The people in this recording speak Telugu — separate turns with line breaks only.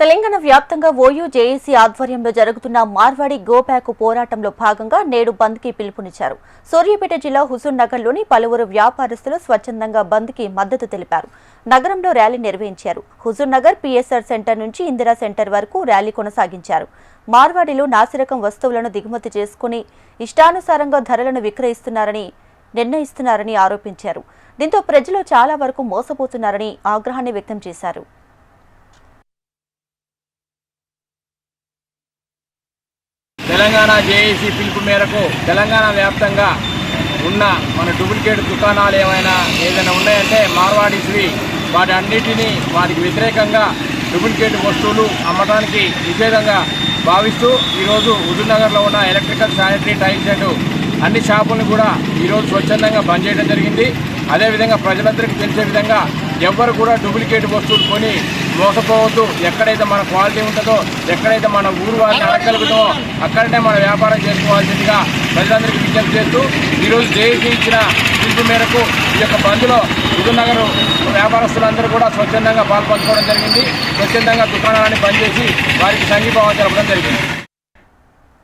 తెలంగాణ వ్యాప్తంగా ఓయూ జేఏసీ ఆధ్వర్యంలో జరుగుతున్న మార్వాడి గోబ్యాక్ పోరాటంలో భాగంగా నేడు బంద్కి పిలుపునిచ్చారు. సూర్యాపేట జిల్లా హుజూర్ నగర్లోని పలువురు వ్యాపారస్తులు స్వచ్ఛందంగా బంద్కి మద్దతు తెలిపారు. నగరంలో ర్యాలీ నిర్వహించారు. హుజూర్ నగర్ పిఎస్ఆర్ సెంటర్ నుంచి ఇందిరా సెంటర్ వరకు ర్యాలీ కొనసాగించారు. మార్వాడిలో నాసిరకం వస్తువులను దిగుమతి చేసుకుని ఇష్టానుసారంగా ధరలను విక్రయిస్తున్నారని నిర్ణయిస్తున్నారని ఆరోపించారు. దీంతో ప్రజలు చాలా వరకు మోసపోతున్నారని ఆగ్రహాన్ని వ్యక్తం చేశారు.
తెలంగాణ జేఏసీ పిలుపు మేరకు తెలంగాణ వ్యాప్తంగా ఉన్న మన డూప్లికేట్ దుకాణాలు ఏమైనా ఏదైనా ఉన్నాయంటే మార్వాడీస్వి వాటి అన్నిటినీ వారికి వ్యతిరేకంగా డూప్లికేట్ వస్తువులు అమ్మడానికి నిషేధంగా భావిస్తూ ఈరోజు హుజూర్నగర్లో ఉన్న ఎలక్ట్రికల్ శానిటరీ టైల్స్ అండ్ అన్ని షాపులను కూడా ఈరోజు స్వచ్ఛందంగా బంద్ చేయడం జరిగింది. అదేవిధంగా ప్రజలందరికీ తెలిసే విధంగా ఎవ్వరు కూడా డూప్లికేట్ వస్తువులు కొని మోసపోవద్దు. ఎక్కడైతే మన క్వాలిటీ ఉంటుందో ఎక్కడైతే మన ఊరు వారిని అడగలుగుతామో అక్కడనే మన వ్యాపారం చేసుకోవాల్సిందిగా ప్రజలందరికీ విజ్ఞప్తి చేస్తూ ఈరోజు జేఏసీ ఇచ్చిన పిలుపు మేరకు ఈ యొక్క బంద్లో హుజూర్నగర్ వ్యాపారస్తులందరూ కూడా స్వచ్ఛందంగా పాల్పంచుకోవడం జరిగింది. స్వచ్ఛందంగా దుకాణాలని బంద్ చేసి వారికి సంఘీభావం జరపడం జరిగింది.